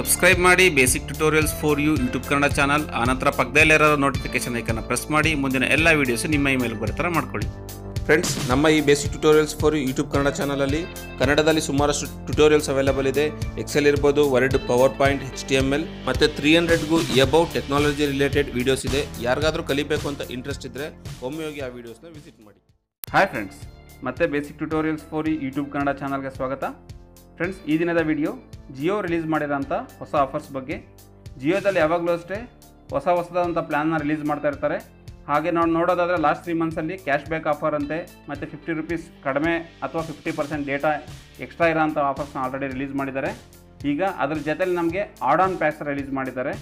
Subscribe ಮಾಡಿ basic tutorials for you YouTube Kannada channel. ಆನಂತರ ಪಕ್ಕದಲ್ಲಿರೋ ನೋಟಿಫಿಕೇಶನ್ ಐಕನ್ನ ಪ್ರೆಸ್ ಮಾಡಿ ಮುಂದಿನ ಎಲ್ಲ ವೀಡಿಯೋಸು ನಿಮ್ಮ ಇಮೇಲ್ ಬರೋ ಥರ ಮಾಡ್ಕೊಳ್ಳಿ. ಫ್ರೆಂಡ್ಸ್ ನಮ್ಮ ಈ basic tutorials for YouTube Kannada ಚಾನಲಲ್ಲಿ ಕನ್ನಡದಲ್ಲಿ ಸುಮಾರಷ್ಟು ಟ್ಯುಟೋರಿಯಲ್ಸ್ ಅವೈಲಬಲ್ ಇದೆ. ಎಕ್ಸೆಲ್ ಇರ್ಬೋದು Word PowerPoint H T M L ಮತ್ತು ತ್ರೀ ಹಂಡ್ರೆಡ್ಗೂ ಎಬೌಟ್ ಟೆಕ್ನಾಲಜಿ ರಿಲೇಟೆಡ್ ವೀಡಿಯೋಸ್ ಇದೆ. ಯಾರಿಗಾದರೂ ಕಲಿಬೇಕು ಅಂತ ಇಂಟ್ರೆಸ್ಟ್ ಇದ್ದರೆ ಒಮ್ಮೆ ಹೋಗಿ ಆ ವೀಡಿಯೋಸ್ನ ವಿಸಿಟ್ ಮಾಡಿ. ಹಾಯ್ ಫ್ರೆಂಡ್ಸ್ ಮತ್ತೆ basic tutorials for YouTube Kannada ಚಾನಲ್ಗೆ ಸ್ವಾಗತ. ಫ್ರೆಂಡ್ಸ್ ಈ ದಿನದ ವಿಡಿಯೋ ಜಿಯೋ ರಿಲೀಸ್ ಮಾಡಿರೋಂಥ ಹೊಸ ಆಫರ್ಸ್ ಬಗ್ಗೆ. ಜಿಯೋದಲ್ಲಿ ಯಾವಾಗಲೂ ಅಷ್ಟೇ ಹೊಸ ಹೊಸದಾದಂಥ ಪ್ಲ್ಯಾನ್ನ ರಿಲೀಸ್ ಮಾಡ್ತಾ ಇರ್ತಾರೆ. ಹಾಗೆ ನಾವು ನೋಡೋದಾದರೆ ಲಾಸ್ಟ್ ತ್ರೀ ಮಂತ್ಸಲ್ಲಿ ಕ್ಯಾಶ್ ಬ್ಯಾಕ್ ಆಫರ್ ಅಂತೆ, ಮತ್ತು ಫಿಫ್ಟಿ ರುಪೀಸ್ ಕಡಿಮೆ ಅಥವಾ ಫಿಫ್ಟಿ ಪರ್ಸೆಂಟ್ ಡೇಟಾ ಎಕ್ಸ್ಟ್ರಾ ಇರೋಂಥ ಆಫರ್ಸ್ನ ಆಲ್ರೆಡಿ ರಿಲೀಸ್ ಮಾಡಿದ್ದಾರೆ. ಈಗ ಅದ್ರ ಜೊತೆಲಿ ನಮಗೆ ಆಡ್ ಆನ್ ಪ್ಯಾಕ್ಸ್ ರಿಲೀಸ್ ಮಾಡಿದ್ದಾರೆ.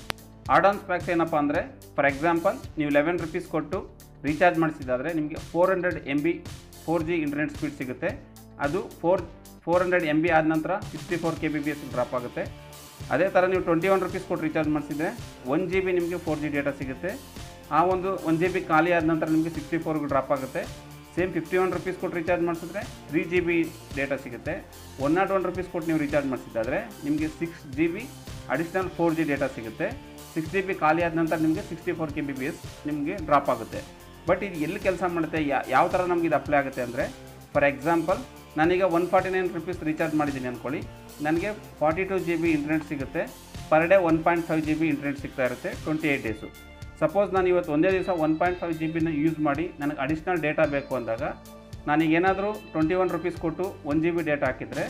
ಆಡಾನ್ ಪ್ಯಾಕ್ಸ್ ಏನಪ್ಪ ಅಂದರೆ ಫಾರ್ ಎಕ್ಸಾಂಪಲ್ ನೀವು ಲೆವೆನ್ ರುಪೀಸ್ ಕೊಟ್ಟು ರೀಚಾರ್ಜ್ ಮಾಡಿಸಿದ್ದಾದರೆ ನಿಮಗೆ four hundred M B four G internet speed ಸಿಗುತ್ತೆ. ಅದು four four hundred M B ಆದ ನಂತರ sixty four K B B S drop ಆಗುತ್ತೆ. ಅದೇ ಥರ ನೀವು ಟ್ವೆಂಟಿ ಒನ್ ರುಪೀಸ್ ಕೊಟ್ಟು ರೀಚಾರ್ಜ್ ಮಾಡಿಸಿದ್ರೆ ಒನ್ ಜಿ ಬಿ ನಿಮಗೆ ಫೋರ್ ಜಿ ಡೇಟಾ ಸಿಗುತ್ತೆ. ಆ ಒಂದು ಒನ್ ಜಿ ಬಿ ಖಾಲಿ ಆದ ನಂತರ ನಿಮಗೆ ಸಿಕ್ಸ್ಟಿ ಫೋರ್ಗೆ ಡ್ರಾಪ್ ಆಗುತ್ತೆ. ಸೇಮ್ ಫಿಫ್ಟಿ ಒನ್ ರುಪೀಸ್ ಕೊಟ್ಟು ರೀಚಾರ್ಜ್ ಮಾಡಿಸಿದ್ರೆ ತ್ರೀ ಜಿ ಬಿ ಡೇಟಾ ಸಿಗುತ್ತೆ. ಒನ್ ನಾಟ್ ಒನ್ ರುಪೀಸ್ ಕೊಟ್ಟು ನೀವು ರೀಚಾರ್ಜ್ ಮಾಡಿಸಿದ್ದಾದರೆ ನಿಮಗೆ six G B additional four G data ಸಿಗುತ್ತೆ. ಸಿಕ್ಸ್ ಜಿ ಬಿ ಖಾಲಿ ಆದ ನಂತರ ನಿಮಗೆ sixty four K B P S ನಿಮಗೆ ಡ್ರಾಪ್ ಆಗುತ್ತೆ. ಬಟ್ ಇದು ಎಲ್ಲಿ ಕೆಲಸ ಮಾಡುತ್ತೆ ಯಾವ ಥರ ನಮಗೆ ಇದು ಅಪ್ಲೈ ಆಗುತ್ತೆ ಅಂದರೆ ಫಾರ್ ಎಕ್ಸಾಂಪಲ್ ನಾನೀಗ one forty nine rupees recharge ಮಾಡಿದ್ದೀನಿ ಅಂದ್ಕೊಳ್ಳಿ ನನಗೆ forty two G B internet ಸಿಗುತ್ತೆ. Per day one point five G B internet ಸಿಗ್ತಾ ಇರುತ್ತೆ ಟ್ವೆಂಟಿ ಏಯ್ಟ್ ಡೇಸು ಸಪೋಸ್ ನಾನು ಇವತ್ತು ಒಂದೇ ದಿವಸ ಒನ್ ಪಾಯಿಂಟ್ ಫೈವ್ ಜಿ ಬಿನ ಯೂಸ್ ಮಾಡಿ ನನಗೆ ಅಡಿಷ್ನಲ್ ಡೇಟಾ ಬೇಕು ಅಂದಾಗ, ನಾನೀಗ ಏನಾದರೂ ಟ್ವೆಂಟಿ ಒನ್ ರುಪೀಸ್ ಕೊಟ್ಟು ಒನ್ ಜಿ ಬಿ ಡೇಟಾ ಹಾಕಿದರೆ,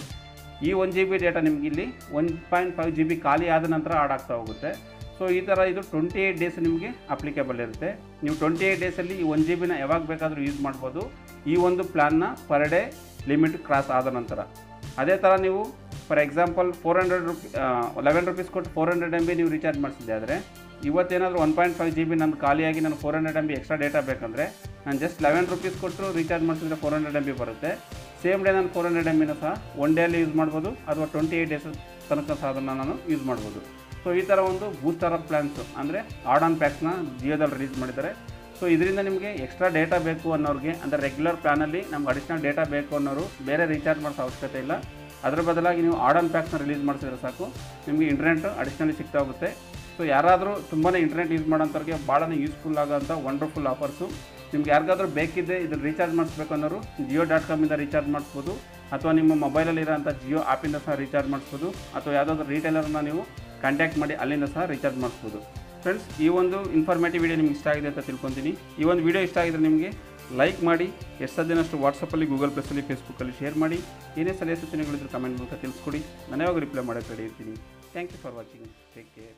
ಈ ಒನ್ ಜಿ ಬಿ ಡೇಟಾ ನಿಮ್ಗೆ ಇಲ್ಲಿ one point five G B ಖಾಲಿ ಆದ ನಂತರ ಆಡ್ ಆಗ್ತಾ ಹೋಗುತ್ತೆ. ಸೊ ಈ ಥರ ಇದು ಟ್ವೆಂಟಿ ಏಯ್ಟ್ ಡೇಸ್ ನಿಮಗೆ ಅಪ್ಲಿಕೇಬಲ್ ಇರುತ್ತೆ. ನೀವು ಟ್ವೆಂಟಿ ಏಯ್ಟ್ ಡೇಸಲ್ಲಿ ಈ ಒನ್ ಜಿ ಬಿನ ಯಾವಾಗ ಬೇಕಾದರೂ ಯೂಸ್ ಮಾಡ್ಬೋದು. ಈ ಒಂದು ಪ್ಲ್ಯಾನ್ನ ಪರ್ ಡೇ ಲಿಮಿಟ್ ಕ್ರಾಸ್ ಆದ ನಂತರ. ಅದೇ ಥರ ನೀವು for example four hundred rupee eleven rupees ಕೊಟ್ಟು ಫೋರ್ ಹಂಡ್ರೆಡ್ ಎಂ ಬಿ ನೀವು ರೀಚಾರ್ಜ್ ಮಾಡಿಸಿದ್ದೆ. ಆದರೆ ಇವತ್ತೇನಾದರೂ one point five G B ನನ್ನ ಖಾಲಿಯಾಗಿ ನಾನು four hundred M B extra data ಬೇಕಂದರೆ, ನಾನು ಜಸ್ಟ್ ಲೆವೆನ್ ರುಪೀಸ್ ಕೊಟ್ಟು ರೀಚಾರ್ಜ್ ಮಾಡಿಸಿದ್ರೆ ಫೋರ್ ಹಂಡ್ರೆಡ್ ಎಂ ಬಿ ಬರುತ್ತೆ. ಸೇಮ್ ಡೇ ನಾನು ಫೋರ್ ಹಂಡ್ರೆಡ್ ಎಂ ಬಿನ ಸಹ ಒನ್ ಡೇಲಿ ಯೂಸ್ ಮಾಡ್ಬೋದು, ಅಥವಾ ಟ್ವೆಂಟಿ ಏಯ್ಟ್ ಡೇಸ್ ತನಕ ಸಹ ಅದನ್ನು ನಾನು ಯೂಸ್ ಮಾಡ್ಬೋದು. ಸೊ ಈ ಥರ ಒಂದು ಬೂಸ್ಟರ್ ಆಫ್ ಪ್ಲ್ಯಾನ್ಸು ಅಂದರೆ ಆಡ್ ಆನ್ ಪ್ಯಾಕ್ಸ್ನ ಜಿಯೋದಲ್ಲಿ ರಿಲೀಸ್ ಮಾಡಿದ್ದಾರೆ. ಸೊ ಇದರಿಂದ ನಿಮಗೆ ಎಕ್ಸ್ಟ್ರಾ ಡೇಟಾ ಬೇಕು ಅನ್ನೋರಿಗೆ, ಅಂದರೆ ರೆಗ್ಯುಲರ್ ಪ್ಲಾನಲ್ಲಿ ನಮ್ಗೆ ಅಡಿಷ್ನಲ್ ಡೇಟಾ ಬೇಕು ಅನ್ನೋರು ಬೇರೆ ರೀಚಾರ್ಜ್ ಮಾಡಿಸೋ ಅವಶ್ಯಕತೆ ಇಲ್ಲ. ಅದರ ಬದಲಾಗಿ ನೀವು ಆಡನ್ ಪ್ಯಾಕ್ಸ್ನ ರಿಲೀಸ್ ಮಾಡಿಸಿದ್ರೆ ಸಾಕು. ನಿಮಗೆ ಇಂಟರ್ನೆಟ್ ಅಡಿಷ್ನಲಿ ಸಿಗ್ತಾ ಹೋಗುತ್ತೆ ಸೊ ಯಾರಾದರೂ ತುಂಬಾ ಇಂಟರ್ನೆಟ್ ಯೂಸ್ ಮಾಡೋಂಥವ್ರಿಗೆ ಭಾಳ ಯೂಸ್ಫುಲ್ ಆಗೋಂಥ ವಂಡರ್ಫುಲ್ ಆಫರ್ಸು ನಿಮ್ಗೆ ಯಾರಿಗಾದ್ರೂ ಬೇಕಿದ್ದೆ ಇದನ್ನು ರೀಚಾರ್ಜ್ ಮಾಡಿಸ್ಬೇಕು ಅನ್ನೋರು ಜಿಯೋ ಡಾಟ್ ಕಾಮಿಂದ ರೀಚಾರ್ಜ್ ಮಾಡಿಸ್ಬೋದು. ಅಥವಾ ನಿಮ್ಮ ಮೊಬೈಲಲ್ಲಿ ಇರೋಂಥ ಜಿಯೋ ಆ್ಯಪಿಂದ ಸಹ ರೀಚಾರ್ಜ್ ಮಾಡಿಸ್ಬೋದು. ಅಥವಾ ಯಾವುದಾದ್ರೂ ರೀಟೇಲರ್ನ ನೀವು ಕಾಂಟ್ಯಾಕ್ಟ್ ಮಾಡಿ ಅಲ್ಲಿಂದ ಸಹ ರೀಚಾರ್ಜ್ ಮಾಡಿಸ್ಬೋದು. ಫ್ರೆಂಡ್ಸ್ ಈ ಒಂದು ಇನ್ಫಾರ್ಮೇಟಿವ್ ವಿಡಿಯೋ ನಿಮ್ಗೆ ಇಷ್ಟ ಆಗಿದೆ ಅಂತ ತಿಳ್ಕೊತೀನಿ. ಈ ಒಂದು ವಿಡಿಯೋ ಇಷ್ಟ ಆಗಿದ್ರೆ ನಿಮಗೆ ಲೈಕ್ ಮಾಡಿ, ಎಷ್ಟು ಸಾಧ್ಯನಷ್ಟು ವಾಟ್ಸಪ್ಪಲ್ಲಿ ಗೂಗಲ್ ಪ್ಲಸ್ಸಲ್ಲಿ ಫೇಸ್ಬುಕ್ಕಲ್ಲಿ ಶೇರ್ ಮಾಡಿ. ಏನೇ ಸಲಹೆ ಸೂಚನೆಗಳಿದ್ರು ಕಮೆಂಟ್ ಮೂಲಕ ತಿಳಿಸ್ಕೊಡಿ. ನಾನು ಯಾವಾಗ ರಿಪ್ಲೈ ಮಾಡೋಕ್ಕೆ ರೆಡಿ ಇರ್ತೀನಿ. Thank you for watching take care